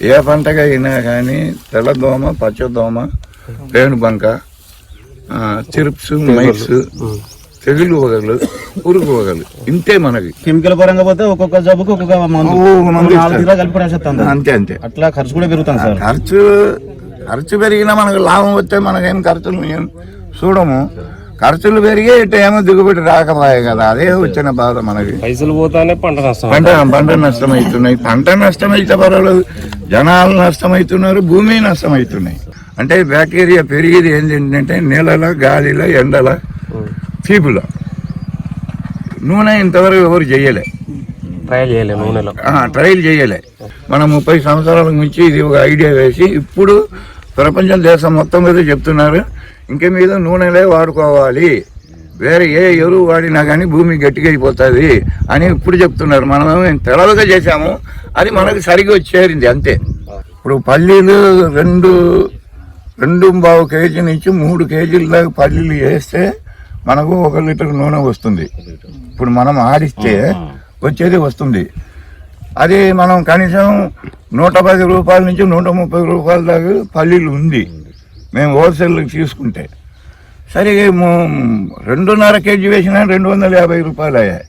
ఏ పంటగా అయినా కానీ తెల్లదోమ పచ్చదోమ ఆ, చిరుప్స్ మైట్స్ తెగులు వగలు పురుగు వగలు ఇంతే మనకి. కెమికల్ పరంగా పోతే ఒక్కొక్క జబ్బుకి ఒక్కొక్క మందు. కలిపి రాసేస్తాం అంతే అంతే. అట్లా ఖర్చు కూడా పెరుగుతుంది సార్. ఖర్చు ఖర్చు పెరిగినా మనకు లాభం వస్తే మనకేం ఖర్చులు చూడము. ఖర్చులు పెరిగి ఏమో దిగుబడి రాకపోయాయి కదా. అదే వచ్చిన బాధ మనకి. పైసలు పోతానే పంట నష్టం పంట పంట నష్టం అవుతున్నాయి పంట నష్టం అయితే పర్వాలేదు. జనాలు నష్టం అవుతున్నారు భూమి నష్టం అవుతున్నాయి అంటే బ్యాక్టీరియా పెరిగేది ఏంటంటే నీళ్ళలో గాలిలో ఎండలో చీపులో నూనె ఇంతవరకు ఎవరు చేయలే. ట్రయల్ చేయలేము నూనెలో. ట్రయల్ చేయలే. మనం ముప్పై సంవత్సరాలకు మించి ఇది ఒక ఐడియా వేసి ఇప్పుడు ప్రపంచం దేశం మొత్తం మీద చెప్తున్నారు. ఇంక మీద నూనెలే వాడుకోవాలి. వేరే ఏ ఎరువు వాడినా కానీ భూమి గట్టిగా అయిపోతుంది అని ఇప్పుడు చెప్తున్నారు. మనం తెలవగా చేశాము. అది మనకు సరిగా చేరింది అంతే. ఇప్పుడు పల్లీలు రెండు రెండు బావు కేజీ నుంచి మూడు కేజీల దాకా పల్లీలు వేస్తే మనకు ఒక లీటర్ నూనె వస్తుంది. ఇప్పుడు మనం ఆడిస్తే వచ్చేది వస్తుంది. అది మనం కనీసం నూట పది రూపాయల నుంచి నూట ముప్పై రూపాయల దాకా పల్లీలు ఉంది. మేము హోల్సేల్కి తీసుకుంటే. సరే రెండున్నర కేజీ వేసినా రెండు వందల యాభై రూపాయలు అయ్యాయి.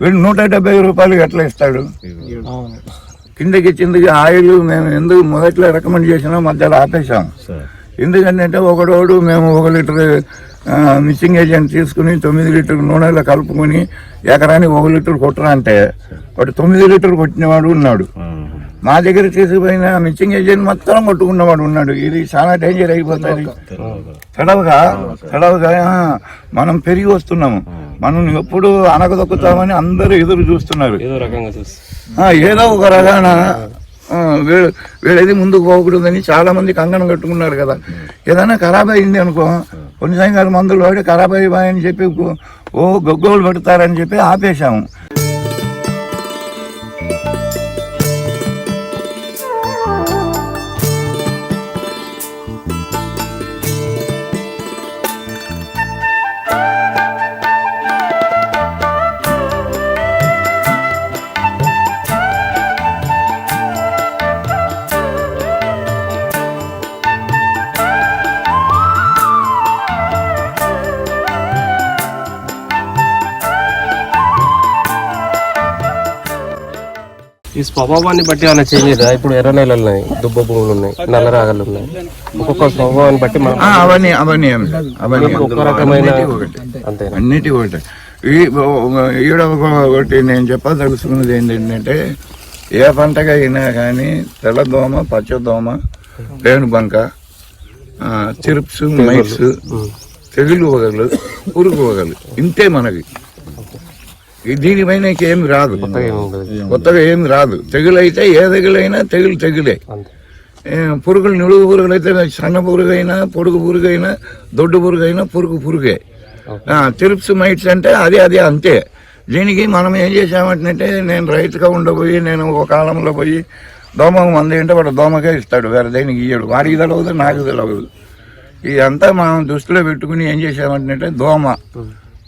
వీడు నూట డెబ్బై రూపాయలు ఎట్లా ఇస్తాడు? కిందకి కిందకి ఆయిల్ మేము ఎందుకు మొదట్లో రికమెండ్ చేసినా మధ్యలో ఆపేసాం ఎందుకంటే ఒకడోడు మేము ఒక లీటర్ మిక్సింగ్ ఏజెంట్ తీసుకుని తొమ్మిది లీటర్ నూనెలో కలుపుకొని ఎకరానికి ఒక లీటర్ కొట్టరా అంటే వాడు తొమ్మిది లీటర్ కొట్టినవాడు ఉన్నాడు. మా దగ్గర తీసుకుపోయిన మిక్సింగ్ ఏజెంట్ మొత్తం కొట్టుకున్నవాడు ఉన్నాడు. ఇది చాలా డేంజర్ అయిపోతుంది. తడవగా ఆ, మనం పెరిగి వస్తున్నాము. మనం ఎప్పుడు అనగదొక్కుతామని అందరూ ఎదురు చూస్తున్నారు. ఏదో ఒక రకాన వీడేది ముందుకు పోకూడదని చాలా మంది కంగనం కట్టుకున్నారు కదా. ఏదైనా ఖరాబ్ అయింది అనుకో కొన్ని సంఘాలు మందులు వాడి ఖరాబ్ అయిపోయాయని చెప్పి ఓ గొగ్గోలు పెడతారని చెప్పి ఆపేశాము. స్వభావాన్ని బట్టి ఏమైనా చేంజ్ అవుతుందా ఇప్పుడు ఎర్ర నేలలు ఉన్నాయి దుబ్బ భూములు ఉన్నాయి నల్ల రాగలు ఉన్నాయి. ఒక్కొక్క స్వభావాన్ని బట్టి మనం ఆ, అవన్నీ అవన్నీ ఏం లేదు. అవన్నీ ఏం లేదు. ఒక్కొక్క రకమైన అన్నిటి ఒకటే. అంతేనా? అన్నిటి ఒకటే. ఈ ఈడ ఒక- ఒకటి నేను చెప్పదలుచుకున్నది ఏంటంటే ఏ పంటగా అయినా కానీ తెల్లదోమ పచ్చదోమ పేనుబంక ఆ, చిరుప్స్ మైట్స్ తెగులు వగలు పురుగు వగలు ఇంతే మనకి దీనిపైన ఏమి రాదు. కొత్తగా ఏమి రాదు. తెగులు అయితే ఏ తెగులైనా తెగులు తెగులే. పురుగులు నిలువు పురుగులు అయితే సన్న పురుగు అయినా పొడుగు పురుగు అయినా దొడ్డు పురుగు అయినా పురుగు పురుగే తిరుప్స్ మైట్స్ అంటే అది అది అంతే. దీనికి మనం ఏం చేసామంటే నేను రైతుగా ఉండబోయి నేను ఒక కాలంలో పోయి దోమ మంది అంటే వాడు దోమకే ఇస్తాడు వేరే దేనికి ఇయ్యడు. వాడికి తెలవదు నాకు తెలవదు. ఇదంతా మనం దృష్టిలో పెట్టుకుని ఏం చేసామంటే దోమ.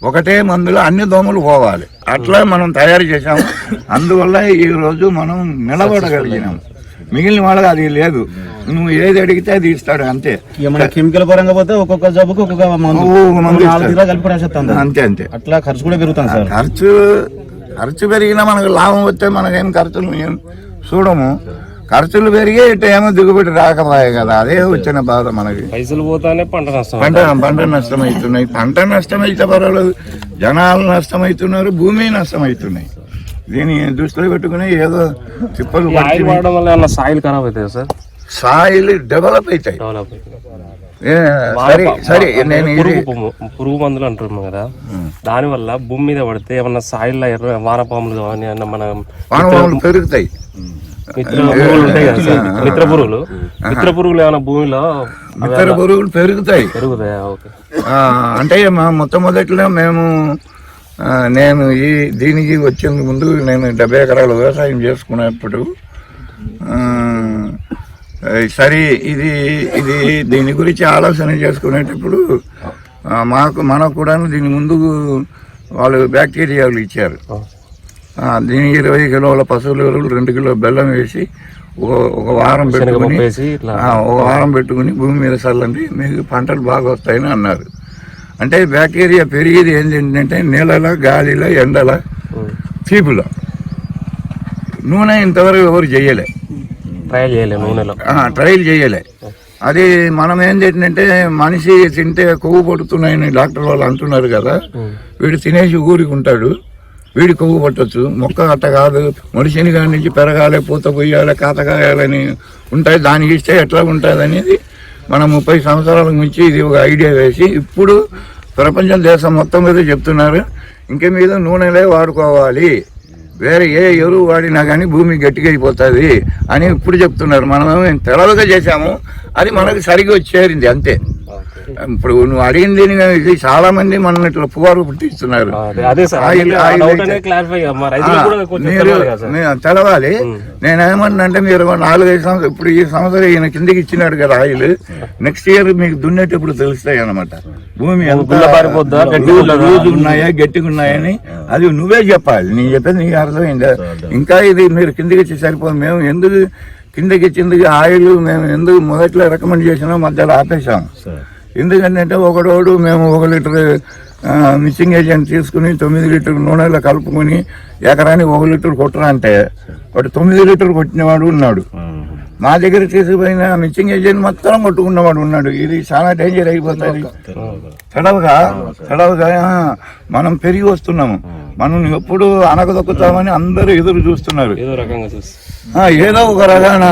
ఒకటే మందులో అన్ని దోమలు పోవాలి. అట్లా మనం తయారు చేసాము అందువల్ల ఈ రోజు మనం నిలబడగలిగినాము మిగిలిన వాళ్ళకి అది లేదు. నువ్వు ఏది అడిగితే అది ఇస్తాడు అంతే. కెమికల్ పరంగా పోతే ఒక్కొక్క జబ్బుకి ఒక్కొక్క మందు. అంతే అంతే. అట్లా ఖర్చు కూడా పెరుగుతుంది సార్. ఖర్చు ఖర్చు పెరిగినా మనకు లాభం వస్తే మనకేం ఖర్చులు ఏం? చూడము. ఖర్చులు పెరిగి ఇటు ఏమో దిగుబడి రాకపోయాయి కదా. అదే వచ్చిన బాధ మనకి. పైసలు పోతానే పంట నష్టం పంట పంట నష్టం అవుతున్నాయి పంట నష్టం అయితే పర్వాలేదు. జనాలు నష్టం అవుతున్నారు భూమి నష్టం అవుతున్నాయి దీన్ని దృష్టిలో పెట్టుకుని ఏదో తిప్పలు వాడడం వల్ల సాయిల్ ఖరాబ్ అవుతుంది సార్? సాయిల్ డెవలప్ అవుతాయి. సరే సరే నేను పురుగు మందులు అంటున్నాం కదా. దాని వల్ల భూమి మీద పడితే ఏమన్నా సాయిల్ ఎర్ర వానపాములు కానీ మన వానవాములు పెరుగుతాయి. మిత్ర పురుగులు ఉంటాయి కదా సార్? మిత్ర పురుగులు మిత్ర పురుగులు ఏమైనా భూమిలో ఇతర పురుగులు పెరుగుతాయి. పెరుగుతాయా? ఓకే. అంటే మా మొట్టమొదట్లో మేము నేను ఈ దీనికి వచ్చే ముందు నేను డెబ్బై ఎకరాలు వ్యవసాయం చేసుకునేప్పుడు సరే ఇది ఇది దీని గురించి ఆలోచన చేసుకునేటప్పుడు మాకు మనకు కూడా దీని ముందు వాళ్ళు బ్యాక్టీరియాలు ఇచ్చారు. దీనికి ఇరవై కిలోల పశువుల ఎరువులు రెండు కిలో బెల్లం వేసి ఒక వారం పెట్టుకుని ఒక వారం పెట్టుకుని భూమి మీద చల్లండి మీకు పంటలు బాగా వస్తాయని అన్నారు. అంటే బ్యాక్టీరియా పెరిగేది ఏంటంటే నీళ్ళలో గాలిలో ఎండల. చీపులో నూనె ఇంతవరకు ఎవరు చేయలే. ట్రయల్ చేయలేదు నూనెలో. ట్రయల్ చేయలే. అది మనం ఏం చేసిందంటే మనిషి తింటే కొవ్వు పడుతున్నాయని డాక్టర్ వాళ్ళు అంటున్నారు కదా. వీడు తినేసి ఊరికి ఉంటాడు వీడి కొవ్వు పట్టచ్చు. మొక్క అట్ట కాదు. మనిషిని కాడి నుంచి పెరగాలి పూత కొయ్యాలి కాత కాయాలని ఉంటాయి. దానికి ఇస్తే ఎట్లా ఉంటుంది అనేది మనం ముప్పై సంవత్సరాల నుంచి ఇది ఒక ఐడియా వేసి ఇప్పుడు ప్రపంచం దేశం మొత్తం మీద చెప్తున్నారు. ఇంక మీద నూనెలే వాడుకోవాలి. వేరే ఏ ఎరువు వాడినా కానీ భూమి గట్టిగా అయిపోతుంది అని ఇప్పుడు చెప్తున్నారు. మనం తెలవగా చేశాము. అది మనకు సరిగా చేరింది అంతే. ఇప్పుడు నువ్వు అడిగింది ఇది చాలా మంది మన ఇట్లా పుకారు పుట్టిస్తున్నారు. రైతులకు కూడా కొంచెం మీరు నేనేమన్నా నాలుగైదు సంవత్సరం ఇప్పుడు ఈ సంవత్సరం ఈయన కిందకి ఇచ్చినాడు కదా ఆయిల్. నెక్స్ట్ ఇయర్ మీకు దున్నేటప్పుడు తెలుస్తాయి అనమాట భూమి ఉన్నాయా గట్టిగా ఉన్నాయని అది నువ్వే చెప్పాలి. నేను చెప్పేది నీకు అర్థమైందా? ఇంకా ఇది మీరు కిందకి ఇచ్చి సరిపోదు. మేము ఎందుకు కిందకి ఇచ్చింది ఆయిల్ మేము ఎందుకు మొదట్లో రికమెండ్ చేసినా మధ్యలో సార్. ఎందుకంటే ఒకడోడు మేము ఒక లీటర్ ఆ, మిక్సింగ్ ఏజెంట్ తీసుకుని తొమ్మిది లీటర్ నూనెలో కలుపుకొని ఎకరానికి ఒక లీటర్ కొట్టరా అంటే వాడు తొమ్మిది లీటర్ కొట్టినవాడు ఉన్నాడు. మా దగ్గర తీసుకుపోయిన మిక్సింగ్ ఏజెంట్ మొత్తం కొట్టుకున్నవాడు ఉన్నాడు. ఇది చాలా డేంజర్ అయిపోతుంది. తడవగా ఆ, మనం పెరిగి వస్తున్నాము. మనం ఎప్పుడు అనగదొక్కుతామని అందరూ ఎదురు చూస్తున్నారు. ఏదో ఒక రకాన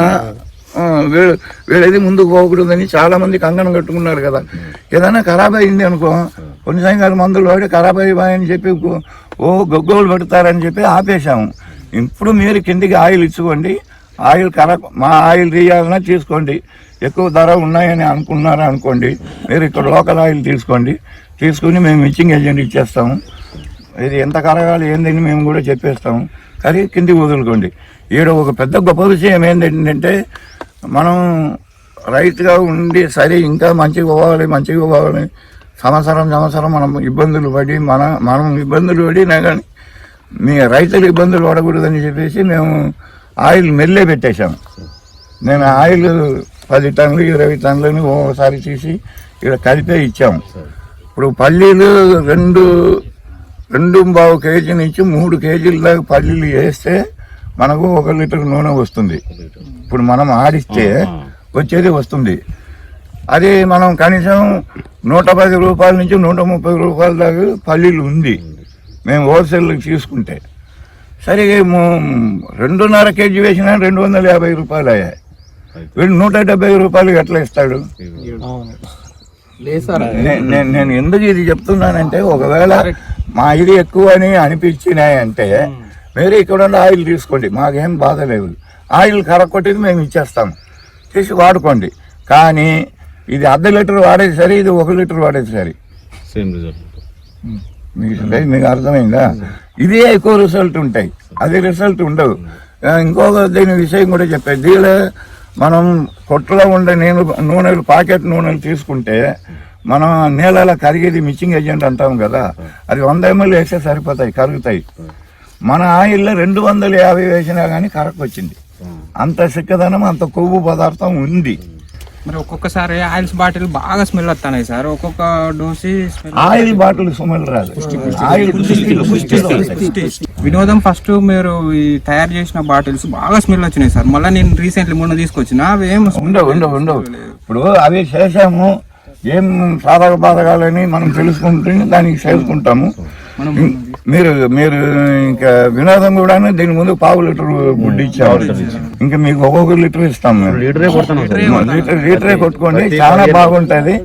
ఆ, వీ- వీళ్ళది ముందుకు పోకూడదని చాలా మంది కంకణం కట్టుకున్నారు కదా. ఏదైనా ఖరాబ్ అయింది అనుకో కొన్ని సంఘాలు మందులు వాడి ఖరాబ్ అయిపోయాయని చెప్పి ఓ గొగ్గోలు పెడతారని చెప్పి ఆపేశాము. ఇప్పుడు మీరు కిందికి ఆయిల్ ఇచ్చుకోండి ఆయిల్ ఖరాబ్ మా ఆయిల్ తీయాలన్నా తీసుకోండి. ఎక్కువ ధర ఉన్నాయని అనుకున్నారా అనుకోండి మీరు ఇక్కడ లోకల్ ఆయిల్ తీసుకోండి. తీసుకుని మేము మిచ్చింగ్ ఏజెంట్ ఇచ్చేస్తాము. ఇది ఎంత కరగాలి ఏందని మేము కూడా చెప్పేస్తాము. కానీ కిందికి వదులుకోండి. ఈడ ఒక పెద్ద గొప్ప విషయం ఏంటంటే మనం రైతుగా ఉండి సరే ఇంకా మంచిగా పోవాలి మంచిగా పోవాలి. సంవత్సరం సంవత్సరం మనం ఇబ్బందులు పడి మన మనం ఇబ్బందులు పడినా కానీ మీ రైతులు ఇబ్బందులు పడకూడదని చెప్పేసి మేము ఆయిల్ మెల్లే పెట్టేశాము నేను ఆయిల్ పది టన్నులు ఇరవై టన్నులని ఓసారి తీసి ఇక్కడ కలిపే ఇచ్చాము ఇప్పుడు పల్లీలు రెండు రెండు బావు కేజీ నుంచి మూడు కేజీల దాకా పల్లీలు వేస్తే మనకు ఒక లీటర్ నూనె వస్తుంది. ఇప్పుడు మనం ఆడిస్తే వచ్చేది వస్తుంది. అది మనం కనీసం నూట పది రూపాయల నుంచి నూట ముప్పై రూపాయల దాకా పల్లీలు ఉంది. మేము హోల్సేల్ తీసుకుంటే. సరే రెండున్నర కేజీ వేసినా రెండు వందల యాభై రూపాయలు అయ్యాయి. వీడు నూట డెబ్బై రూపాయలు ఎట్లా ఇస్తాడు? నేను ఎందుకు ఇది చెప్తున్నానంటే ఒకవేళ మా ఇది ఎక్కువ అని అనిపించినాయంటే మీరు ఇక్కడ ఉన్న ఆయిల్ తీసుకోండి. మాకేం బాధ లేదు. ఆయిల్ కరక్కొట్టేది మేము ఇచ్చేస్తాం. తీసి వాడుకోండి. కానీ ఇది అర్ధ లీటర్ వాడేది సరే ఇది ఒక లీటర్ వాడేది సరే. సేమ్ రిజల్ట్ మీకు మీకు అర్థమైందా? ఇదే ఎక్కువ రిజల్ట్ ఉంటాయి. అది రిజల్ట్ ఉండవు ఇంకొక దీని విషయం కూడా చెప్పేది దీనిలో మనం కొట్టులో ఉండే నేను నూనెలు పాకెట్ నూనెలు తీసుకుంటే మనం నీళ్ళలో కరిగేది మిక్సింగ్ ఏజెంట్ అంటాం కదా. అది వంద ఎంఎల్ వేస్తే సరిపోతాయి కరుగుతాయి. మన ఆయిల్లో రెండు వందల యాభై వేసినా కానీ కరెక్ట్ వచ్చింది. అంత సిక్కదనం అంత కొవ్వు పదార్థం ఉంది. మరి ఒక్కొక్కసారి ఆయిల్స్ బాటిల్ బాగా స్మెల్ వస్తున్నాయి సార్. ఒక్కొక్క డోసి ఆయిల్ బాటిల్ సుమలు రాదు. ఆయిల్. వినోదం ఫస్ట్ మీరు ఈ తయారు చేసిన బాటిల్స్ బాగా స్మెల్ వచ్చినాయి సార్. మళ్ళీ నేను రీసెంట్లీ మొన్న తీసుకొచ్చిన అవి ఏం ఉండవు ఉండవు ఉండవు. ఇప్పుడు అవి చేసాము. ఏం సాధక బాధకాలని మనం తెలుసుకుంటే దానికి చేసుకుంటాము ఇం- మీరు మీరు ఇంకా వినోదం కూడా దీని ముందు పావు లీటర్ గుడ్డు ఇచ్చాము. ఇంకా మీకు ఒక్కొక్క లీటర్ ఇస్తాం మేము. లీటరే లీటర్ లీటరే కొట్టుకోండి. చాలా బాగుంటది.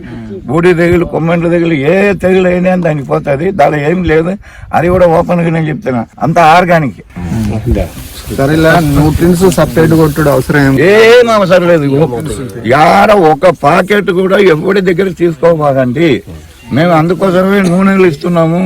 బూడి తెగులు కొమ్మెంట్ల తెగులు ఏ తెగులు అయినా దానికి పోతుంది. దాని ఏం లేదు. అది కూడా ఓపెన్గా నేను చెప్తున్నా. అంత ఆర్గానిక్. సరే ఇలా న్యూట్రిన్స్ సపరేట్ కొట్టుడు అవసరం ఏం? ఏం అవసరం లేదు. యాడ ఒక పాకెట్ కూడా ఎవరి దగ్గర తీసుకోబాకండి మేము అందుకోసమే నూనెలు ఇస్తున్నాము.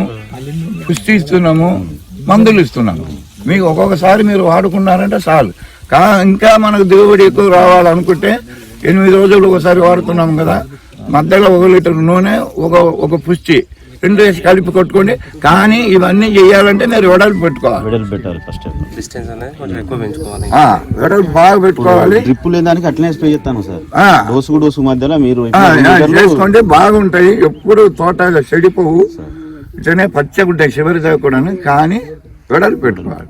పుష్టి ఇస్తున్నాము మందులు ఇస్తున్నాము. మీకు ఒక్కొక్కసారి మీరు వాడుకున్నారంటే చాలు. కా ఇంకా మనకు దిగుబడి ఎక్కువ రావాలనుకుంటే ఎనిమిది రోజులు ఒకసారి వాడుతున్నాం కదా. మధ్యలో ఒక లీటర్ నూనె ఒక ఒక పుష్టి రెండు వేసి కలిపి కొట్టుకోండి. కానీ ఇవన్నీ చేయాలంటే మీరు వెడల్పు పెట్టుకోవాలి. వెడల్ పెట్టాలి ఫస్ట్ డిస్టెన్స్ అనేది కొంచెం ఎక్కువ పెంచుకోవాలి. ఆ, వెడల్పు బాగా పెట్టుకోవాలి. డ్రిప్ లేని దానికి అట్లనే స్ప్రే చేస్తాను సార్. ఆ, డోసుకు డోసు మధ్యలో మీరు చేసుకుంటే బాగుంటాయి. ఎప్పుడు తోట చెడిపోవు. ఇట్లనే పచ్చగుంటాయి చివరి దాకా కూడా కానీ వెడల్పు పెట్టుకోవాలి